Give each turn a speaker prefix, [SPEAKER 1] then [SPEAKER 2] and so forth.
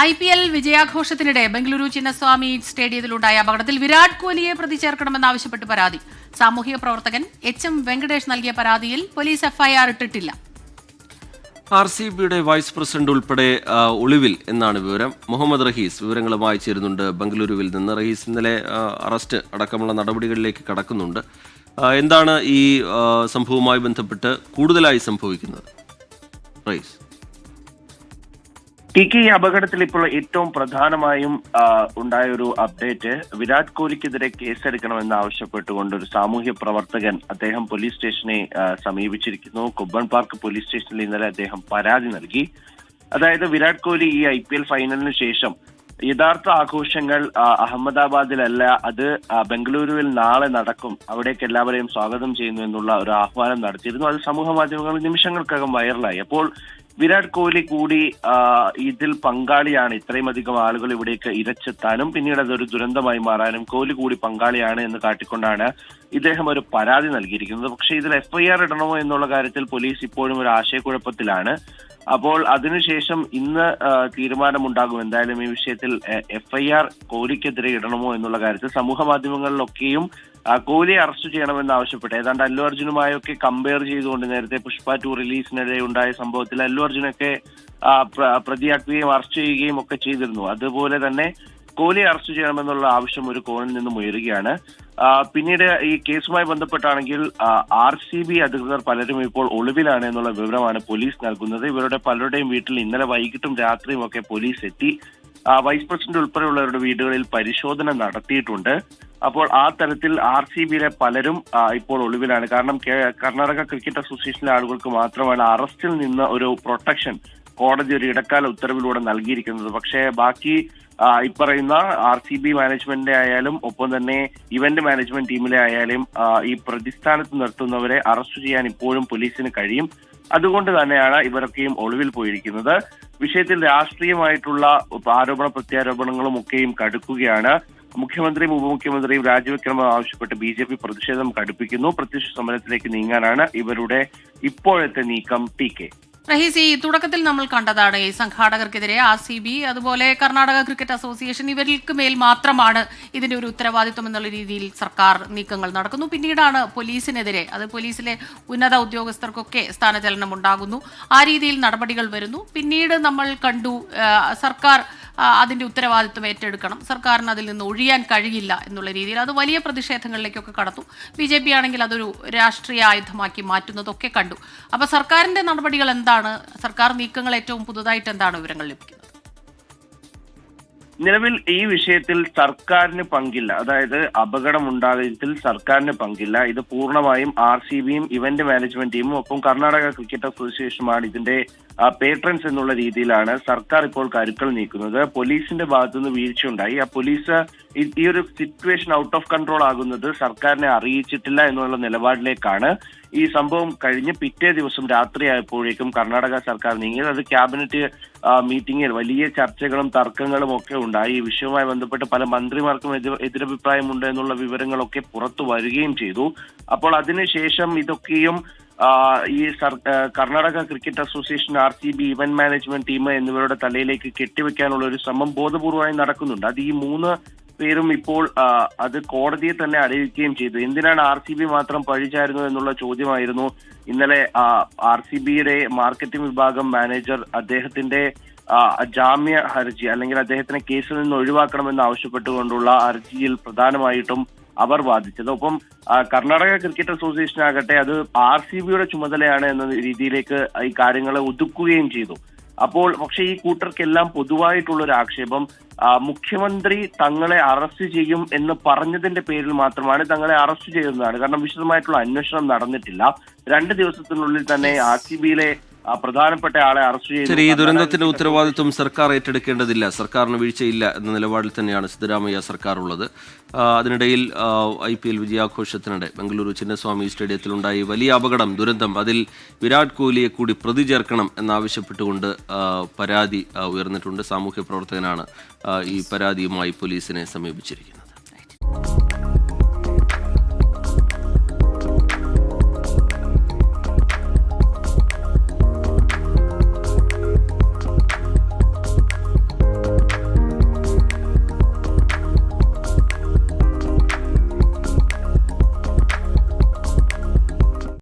[SPEAKER 1] I P L വിജയാഘോഷത്തിനിടെ ബംഗളൂരു ചിന്നസ്വാമി സ്റ്റേഡിയത്തിലുണ്ടായ അപകടത്തിൽ വിരാട് കോഹ്ലിയെ പ്രതി ചേർക്കണമെന്നാവശ്യപ്പെട്ട് പരാതി. സാമൂഹിക പ്രവർത്തകൻ എച്ച് എം വെങ്കടേഷ് നൽകിയ പരാതിയിൽ പോലീസ് എഫ്ഐആർ ഇട്ടിട്ടില്ല.
[SPEAKER 2] ആർ സി ബിയുടെ വൈസ് പ്രസിഡന്റ് ഉൾപ്പെടെ ഒളിവിൽ എന്നാണ് വിവരം. മുഹമ്മദ് റഹീസ് വിവരങ്ങളുമായി ചേരുന്നുണ്ട്. ബംഗളൂരുവിൽ നിന്ന് റഹീസ് ഇന്നലെ അറസ്റ്റ് അടക്കമുള്ള നടപടികളിലേക്ക് കടക്കുന്നുണ്ട്. എന്താണ് ഈ സംഭവവുമായി ബന്ധപ്പെട്ട് കൂടുതലായി സംഭവിക്കുന്നത്? റഹീസ്.
[SPEAKER 3] ടി ഈ അപകടത്തിൽ ഇപ്പോൾ ഏറ്റവും പ്രധാനമായും ഉണ്ടായ ഒരു അപ്ഡേറ്റ് വിരാട് കോഹ്ലിക്കെതിരെ കേസെടുക്കണമെന്ന് ആവശ്യപ്പെട്ടുകൊണ്ട് ഒരു സാമൂഹ്യ പ്രവർത്തകൻ അദ്ദേഹം പോലീസ് സ്റ്റേഷനെ സമീപിച്ചിരിക്കുന്നു. കുബ്ബൺ പാർക്ക് പോലീസ് സ്റ്റേഷനിൽ ഇന്നലെ അദ്ദേഹം പരാതി നൽകി. അതായത് വിരാട് കോഹ്ലി ഈ ഐ പി എൽ ഫൈനലിന് ശേഷം യഥാർത്ഥ ആഘോഷങ്ങൾ അഹമ്മദാബാദിലല്ല അത് ബംഗളൂരുവിൽ നാളെ നടക്കും. അവിടേക്ക് എല്ലാവരെയും സ്വാഗതം ചെയ്യുന്നു എന്നുള്ള ഒരു ആഹ്വാനം നടത്തിയിരുന്നു. അത് സമൂഹ മാധ്യമങ്ങളിൽ നിമിഷങ്ങൾക്കകം വൈറലായി അപ്പോൾ വിരാട് കോഹ്ലി കൂടി ഇതിൽ പങ്കാളിയാണ്. ഇത്രയും അധികം ആളുകൾ ഇവിടേക്ക് ഇരച്ചെത്താനും പിന്നീട് അതൊരു ദുരന്തമായി മാറാനും കോഹ്ലി കൂടി പങ്കാളിയാണ് എന്ന് കാട്ടിക്കൊണ്ടാണ് ഇദ്ദേഹം ഒരു പരാതി നൽകിയിരിക്കുന്നത്. പക്ഷേ ഇതിൽ എഫ്ഐആർ ഇടണമോ എന്നുള്ള കാര്യത്തിൽ പോലീസ് ഇപ്പോഴും ഒരു ആശയക്കുഴപ്പത്തിലാണ്. അപ്പോൾ അതിനുശേഷം ഇന്ന് തീരുമാനമുണ്ടാകും എന്തായാലും ഈ വിഷയത്തിൽ എഫ്ഐആർ കോഹ്ലിക്കെതിരെ ഇടണമോ എന്നുള്ള കാര്യത്തിൽ സമൂഹ മാധ്യമങ്ങളിലൊക്കെയും കോഹ്ലിയെ അറസ്റ്റ് ചെയ്യണമെന്ന് ആവശ്യപ്പെട്ട്. ഏതാണ്ട് അല്ലു അർജുനുമായൊക്കെ കമ്പയർ ചെയ്തുകൊണ്ട് നേരത്തെ പുഷ്പ ടു റിലീസിനിടെ ഉണ്ടായ സംഭവത്തിൽ അല്ലു അർജുനൊക്കെ പ്രതിയാക്കുകയും അറസ്റ്റ് ചെയ്യുകയും ഒക്കെ ചെയ്തിരുന്നു. അതുപോലെ തന്നെ കോഹ്ലിയെ അറസ്റ്റ് ചെയ്യണമെന്നുള്ള ആവശ്യം ഒരു കോണിൽ നിന്നും ഉയരുകയാണ്. പിന്നീട് ഈ കേസുമായി ബന്ധപ്പെട്ടാണെങ്കിൽ ആർ സി ബി അധികൃതർ പലരും ഇപ്പോൾ ഒളിവിലാണ് എന്നുള്ള വിവരമാണ് പോലീസ് നൽകുന്നത്. ഇവരുടെ പലരുടെയും വീട്ടിൽ ഇന്നലെ വൈകിട്ടും രാത്രിയും ഒക്കെ പോലീസ് എത്തി. വൈസ് പ്രസിഡന്റ് ഉൾപ്പെടെയുള്ളവരുടെ വീടുകളിൽ പരിശോധന നടത്തിയിട്ടുണ്ട്. അപ്പോൾ ആ തരത്തിൽ ആർ സി ബിയിലെ പലരും ഇപ്പോൾ ഒളിവിലാണ്. കാരണം കർണാടക ക്രിക്കറ്റ് അസോസിയേഷനിലെ ആളുകൾക്ക് മാത്രമാണ് അറസ്റ്റിൽ നിന്ന് ഒരു പ്രൊട്ടക്ഷൻ കോടതി ഒരു ഇടക്കാല ഉത്തരവിലൂടെ നൽകിയിരിക്കുന്നത്. പക്ഷേ ബാക്കി ഇപ്പറയുന്ന ആർ സി ബി മാനേജ്മെന്റിന്റെ ആയാലും ഒപ്പം തന്നെ ഇവന്റ് മാനേജ്മെന്റ് ടീമിലെ ആയാലും ഈ പ്രതിസ്ഥാനത്ത് നിർത്തുന്നവരെ അറസ്റ്റ് ചെയ്യാൻ ഇപ്പോഴും പോലീസിന് കഴിയും. അതുകൊണ്ട് തന്നെയാണ് ഇവരൊക്കെയും ഒളിവിൽ പോയിരിക്കുന്നത്. വിഷയത്തിൽ രാഷ്ട്രീയമായിട്ടുള്ള ആരോപണ പ്രത്യാരോപണങ്ങളും ഒക്കെയും കടുക്കുകയാണ്. മുഖ്യമന്ത്രിയും ഉപമുഖ്യമന്ത്രിയും രാജിവെക്കണമെന്ന് ആവശ്യപ്പെട്ട് ബി ജെ പി പ്രതിഷേധം കടുപ്പിക്കുന്നു. പ്രത്യക്ഷ സമരത്തിലേക്ക് നീങ്ങാനാണ് ഇവരുടെ ഇപ്പോഴത്തെ നീക്കം ടി കെ.
[SPEAKER 1] റഹീസ് തുടക്കത്തിൽ നമ്മൾ കണ്ടതാണ് ഈ സംഘാടകർക്കെതിരെ ആർ സി ബി അതുപോലെ കർണാടക ക്രിക്കറ്റ് അസോസിയേഷൻ ഇവർക്ക് മേൽ മാത്രമാണ് ഇതിന്റെ ഒരു ഉത്തരവാദിത്വം എന്നുള്ള രീതിയിൽ സർക്കാർ നീക്കങ്ങൾ നടക്കുന്നു. പിന്നീടാണ് പോലീസിനെതിരെ അത് പോലീസിലെ ഉന്നത ഉദ്യോഗസ്ഥർക്കൊക്കെ സ്ഥാനചലനം ഉണ്ടാകുന്നു. ആ രീതിയിൽ നടപടികൾ വരുന്നു. പിന്നീട് നമ്മൾ കണ്ടു സർക്കാർ ആ, അതിന്റെ ഉത്തരവാദിത്വം ഏറ്റെടുക്കണം. സർക്കാരിന് അതിൽ നിന്ന് ഒഴിയാൻ കഴിയില്ല എന്നുള്ള രീതിയിൽ അത് വലിയ പ്രതിഷേധങ്ങളിലേക്കൊക്കെ കടന്നു. ബി ജെ പി ആണെങ്കിൽ അതൊരു രാഷ്ട്രീയ ആയുധമാക്കി മാറ്റുന്നതൊക്കെ കണ്ടു. അപ്പോൾ സർക്കാരിന്റെ നടപടികൾ എന്താണ്? സർക്കാർ നീക്കങ്ങൾ ഏറ്റവും പുതുതായിട്ട് എന്താണ് വിവരങ്ങൾ ലഭിക്കുന്നത്?
[SPEAKER 3] നിലവിൽ ഈ വിഷയത്തിൽ സർക്കാരിന് പങ്കില്ല. അതായത് അപകടം ഉണ്ടായതിൽ സർക്കാരിന് പങ്കില്ല. ഇത് പൂർണമായും ആർ സി ബിയും ഇവന്റ് മാനേജ്മെന്റ് ടീമും ഒപ്പം കർണാടക ക്രിക്കറ്റ് അസോസിയേഷനുമാണ് ഇതിന്റെ പേട്രൻസ് എന്നുള്ള രീതിയിലാണ് സർക്കാർ ഇപ്പോൾ കരുക്കൾ നീക്കുന്നത്. പോലീസിന്റെ ഭാഗത്തുനിന്ന് വീഴ്ചയുണ്ടായി. ആ പോലീസ് ഈ- ഒരു സിറ്റുവേഷൻ ഔട്ട് ഓഫ് കൺട്രോൾ ആകുന്നത് സർക്കാരിനെ അറിയിച്ചിട്ടില്ല എന്നുള്ള നിലപാടിലേക്കാണ്. ഈ സംഭവം കഴിഞ്ഞ് പിറ്റേ ദിവസം രാത്രിയായപ്പോഴേക്കും കർണാടക സർക്കാർ നീങ്ങിയത്. അത് ക്യാബിനറ്റ് മീറ്റിംഗിൽ വലിയ ചർച്ചകളും തർക്കങ്ങളും ഒക്കെ ഉണ്ടായി. ഈ വിഷയവുമായി ബന്ധപ്പെട്ട് പല മന്ത്രിമാർക്കും എതിരഭിപ്രായമുണ്ട് എന്നുള്ള വിവരങ്ങളൊക്കെ പുറത്തു വരികയും ചെയ്തു. അപ്പോൾ അതിനുശേഷം ഇതൊക്കെയും ഈ Karnataka cricket association R C B event management team എന്നിവരുടെ തലയിലേക്ക് കെട്ടിവെക്കാനുള്ള ഒരു ശ്രമം ബോധപൂർവമായി നടക്കുന്നുണ്ട്. അത് ഈ മൂന്ന് പേരും ഇപ്പോൾ അത് കോടതിയെ തന്നെ അറിയിക്കുകയും ചെയ്തു. എന്തിനാണ് ആർ സി ബി മാത്രം പഴിച്ചായിരുന്നു എന്നുള്ള ചോദ്യമായിരുന്നു. ഇന്നലെ ആർ സി ബിയുടെ മാർക്കറ്റിംഗ് വിഭാഗം മാനേജർ അദ്ദേഹത്തിന്റെ ജാമ്യ ഹർജി അല്ലെങ്കിൽ അദ്ദേഹത്തിനെ കേസിൽ നിന്ന് ഒഴിവാക്കണമെന്ന് ആവശ്യപ്പെട്ടുകൊണ്ടുള്ള ഹർജിയിൽ പ്രധാനമായിട്ടും അവർ വാദിച്ചത്. ഒപ്പം കർണാടക ക്രിക്കറ്റ് അസോസിയേഷൻ ആകട്ടെ അത് ആർ സി ബിയുടെ ചുമതലയാണ് എന്ന രീതിയിലേക്ക് ഈ കാര്യങ്ങളെ ഒതുക്കുകയും ചെയ്തു. അപ്പോൾ പക്ഷേ ഈ കൂട്ടർക്കെല്ലാം പൊതുവായിട്ടുള്ള ഒരു ആക്ഷേപം മുഖ്യമന്ത്രി തങ്ങളെ അറസ്റ്റ് ചെയ്യും എന്ന് പറഞ്ഞതിന്റെ പേരിൽ മാത്രമാണ് തങ്ങളെ അറസ്റ്റ് ചെയ്തതാണ് കാരണം വിശദമായിട്ടുള്ള അന്വേഷണം നടന്നിട്ടില്ല. രണ്ട് ദിവസത്തിനുള്ളിൽ തന്നെ ആർ സി ബിയിലെ പ്രധാനപ്പെട്ട ആളെ അറസ്റ്റ്
[SPEAKER 2] ശരി ഈ ദുരന്തത്തിന്റെ ഉത്തരവാദിത്വം സർക്കാർ ഏറ്റെടുക്കേണ്ടതില്ല. സർക്കാരിന് വീഴ്ചയില്ല എന്ന നിലപാടിൽ തന്നെയാണ് സിദ്ധരാമയ്യ സർക്കാർ ഉള്ളത് അതിനിടയിൽ ഐ പി എൽ വിജയാഘോഷത്തിനിടെ ബംഗളൂരു ചിന്നസ്വാമി സ്റ്റേഡിയത്തിലുണ്ടായി വലിയ അപകടം ദുരന്തം അതിൽ വിരാട് കോഹ്ലിയെ കൂടി പ്രതി ചേർക്കണം എന്നാവശ്യപ്പെട്ടുകൊണ്ട് പരാതി ഉയർന്നിട്ടുണ്ട്. സാമൂഹ്യ പ്രവർത്തകനാണ് ഈ പരാതിയുമായി പോലീസിനെ സമീപിച്ചിരിക്കുന്നത്.